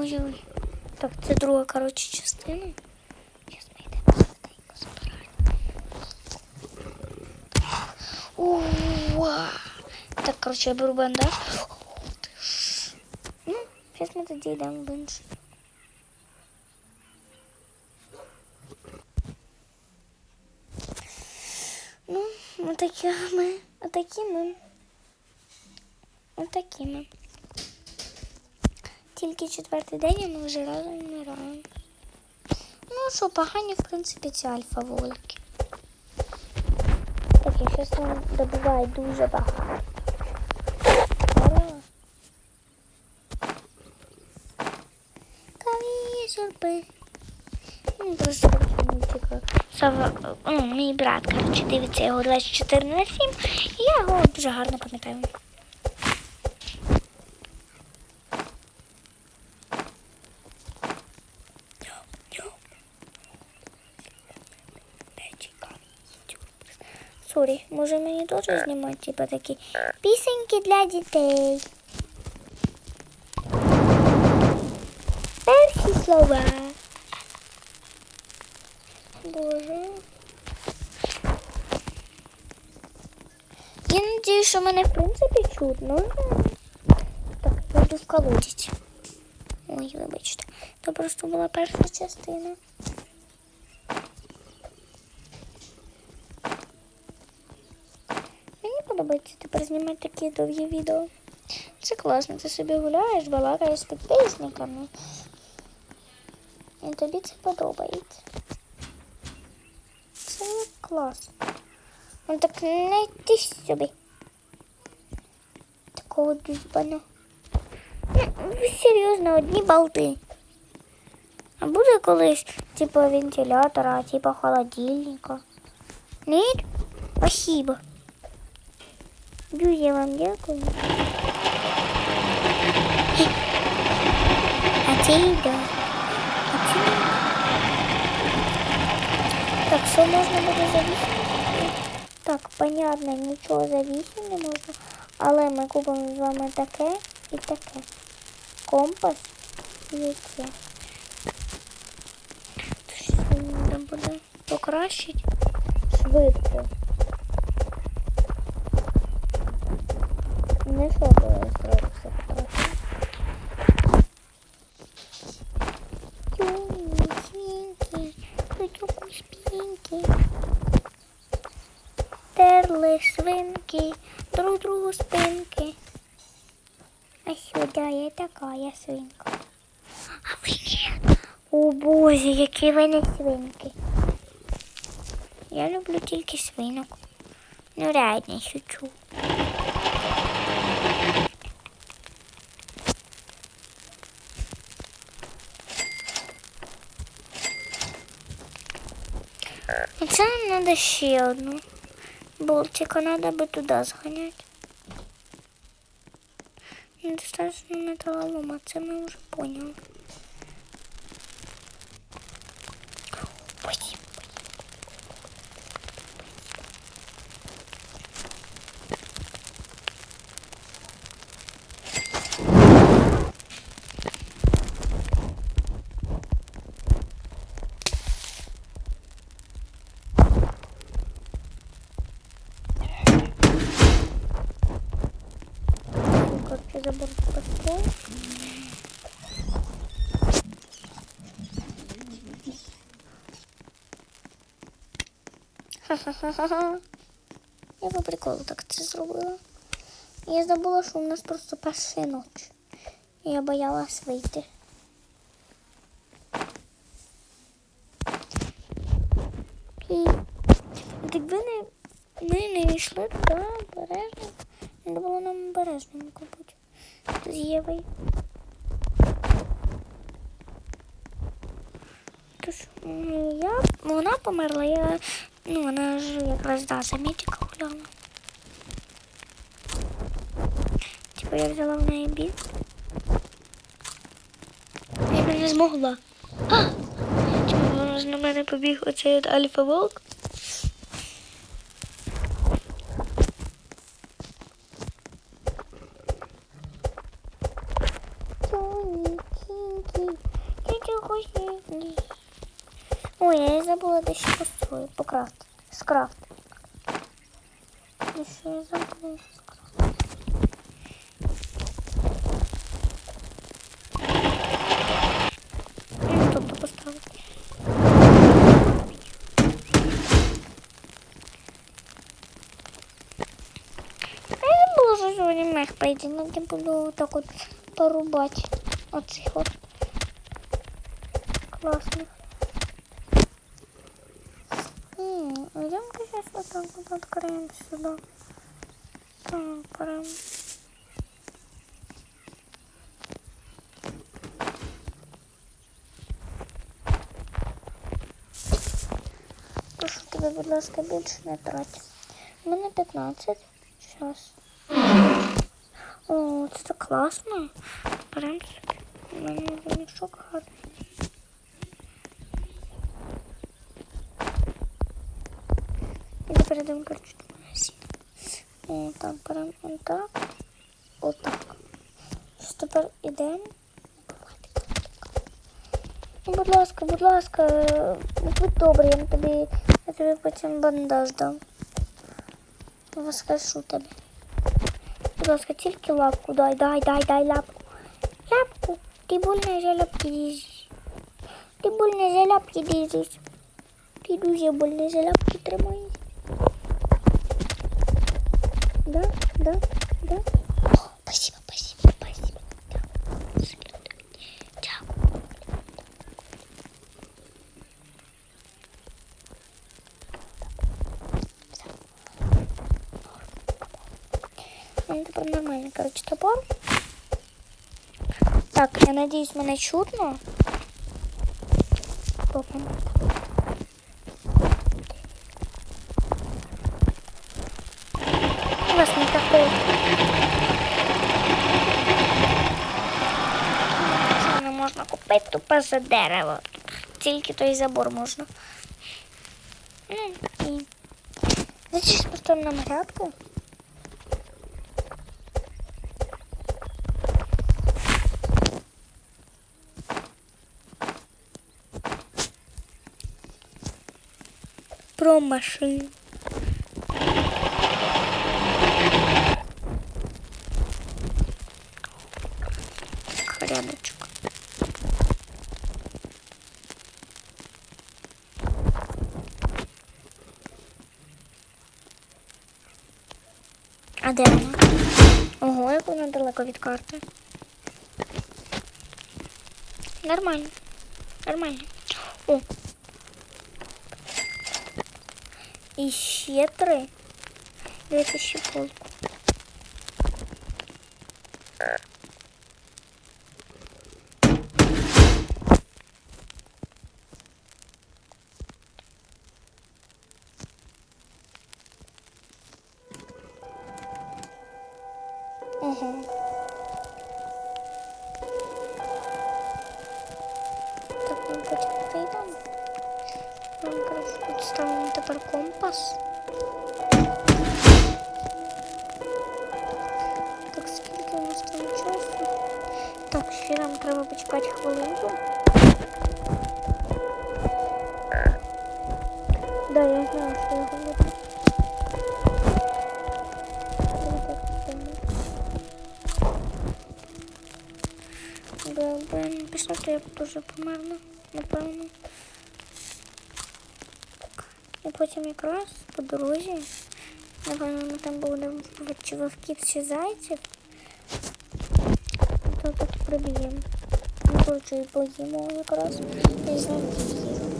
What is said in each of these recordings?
Ой-ой. Так, це друга, коротше, частина. Зараз ми йдемо швиденько забираємо. Уа! Так, коротше, я беру бандаж. Ух ти ж. Ну, зараз ми тоді йдемо в інший. Ну, отакі ми, отакі ми. Отакі ми. Тільки четвертий день, а ми вже разом вмираємо. Ну, що, погані, в принципі, ці альфа-волки. Так, я щось вам добуваю дуже багато. Каві журби. Ну, просто. Сава, ну, мій брат, коротше, дивиться його 24 на 7, і я його дуже гарно пам'ятаю. Сорі, може мені теж знімати, типа такі пісеньки для дітей. Перші слова. Боже. Я надію, що мене в принципі чутно. Так, буду в колодязь. Ой, вибачте. Це просто була перша частина. Подобається тепер знімати такі довгі відео. Це класно, ти собі гуляєш, балакаєш з підписниками. І тобі це подобається. Це класно. Ну так не ти собі. Такого дюзбана. Ну, серйозно, одні болти. А буде колись, типу, вентилятора, типу холодильника. Ні? Спасибо. Дуже вам дякую. А це йде. А це. Так, що можна буде завісити? Так, понятно, нічого завісити не можна. Але ми купимо з вами таке і таке. Компас і це. Що треба буде покращити швидко. Не що було зразу все свинки, кутюку. Терли свинки, друг другу спинки. А сюди я така, свинка. А ви ні. О Боже, які ви не свинки. Я люблю тільки свинок. Ну реально шучу. Це нам треба ще одну. Болтика треба би туди зганяти. Недостаточно металолома, це ми вже поняли. Ой. Короче, забор построил. Ха-ха-ха-ха. Я по приколу так це зробила. Я забула, що у нас просто перша ніч. Я боялась вийти. І якби не, ми не йшли туди обережно, треба було нам обережненько з Євою. Тож я, вона померла, я, ну, вона ж якраз да, за Мітіка гуляла. Типу я взяла в неї біг. Я б не змогла. А! Типу вона ж на мене побіг оцей от альфа-волк. Тоні, Ой, я і забула дещо построю. Покрафт. Скрафт. Дещо я забула. Ну, тобто я забула, що сьогодні мех прийде. Надо буду так от порубати. Оцих от. Классно. М, Идем-ка сейчас вот так вот откроем сюда. Так, прям. Прошу тебе, будь ласка, більше не трать. У мене 15. Сейчас. О, це так класно. Прям собі. У мене мішок гарний. І тепер йдемо, коротше, до магазину. О, так, беремо отак. Отак. Що тепер йдемо? Ну, будь ласка, будь ласка, е, будь добрий, я тобі, я тобі потім бандаж дам. Воскрешу тебе. Будь ласка, тільки лапку дай, дай, дай, дай лапку. Лапку. Ти больно за лапки дізиш. Ти больно за лапки дізиш. Ти дуже больно за лапки тримаєш. Да, да, да. О, спасибо, спасибо, спасибо. Дякую. Дякую. Тепер нормально, короче, топор. Так, я надеюсь, мене чутно. У вас никакого. Це не можна купити тупо за дерево. Тільки той забор можна. Ну. Значить, поставимо нам грядку. Про машину. А де вона? Ого, як вона далеко від карти. Нормально. Нормально. О. І ще три. Дивіться ще полку. Так, потім прийдемо. Нам, коротше, тут ставимо тепер компас. Так, скільки у нас там часу? Так, ще нам треба почекати хвилинку. якби я не пішла, то я б дуже померла, напевно. І потім якраз по дорозі, напевно, ми там будемо вбивати вовків чи зайців, то тут приб'ємо. Ну, коротше, і поїмо якраз. І зайців з'їмо.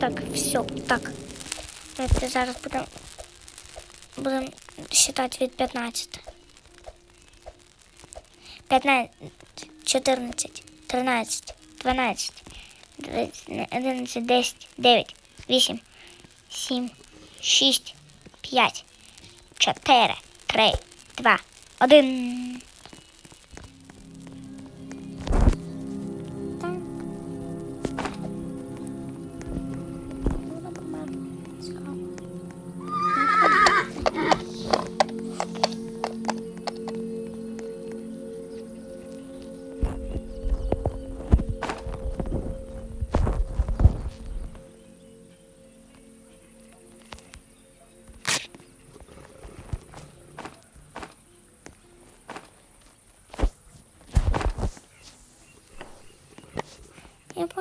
Так, все, так. Давайте зараз будемо будемо считати від 15. 15, 14, 13, 12, 11, 10, 9, 8, 7, 6, 5, 4, 3, 2, 1.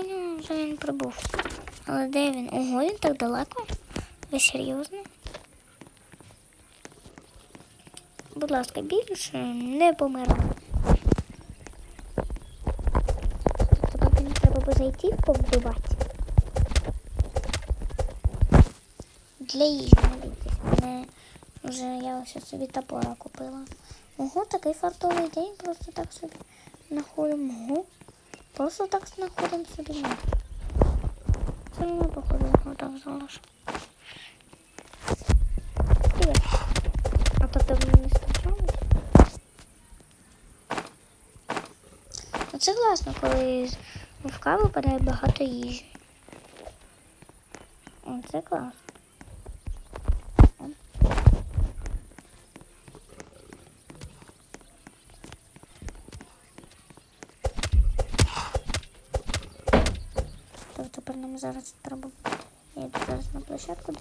Поняла, вже він прибув. Але де він? Ого, він так далеко? Ви серйозно? Будь ласка, більше не помирай. Тобто мені треба би зайти повбивати. Для їжі. Не вже я ось собі топора купила. Ого, такий фартовий день, просто так собі знаходимо. Просто так знаходимо собі. Ну, Це не походу його так. Привіт. А то тебе не спочатку? Ну це класно, коли з вовка випадає багато їжі. О, це класно. Тепер зараз треба. Я йду зараз на площадку.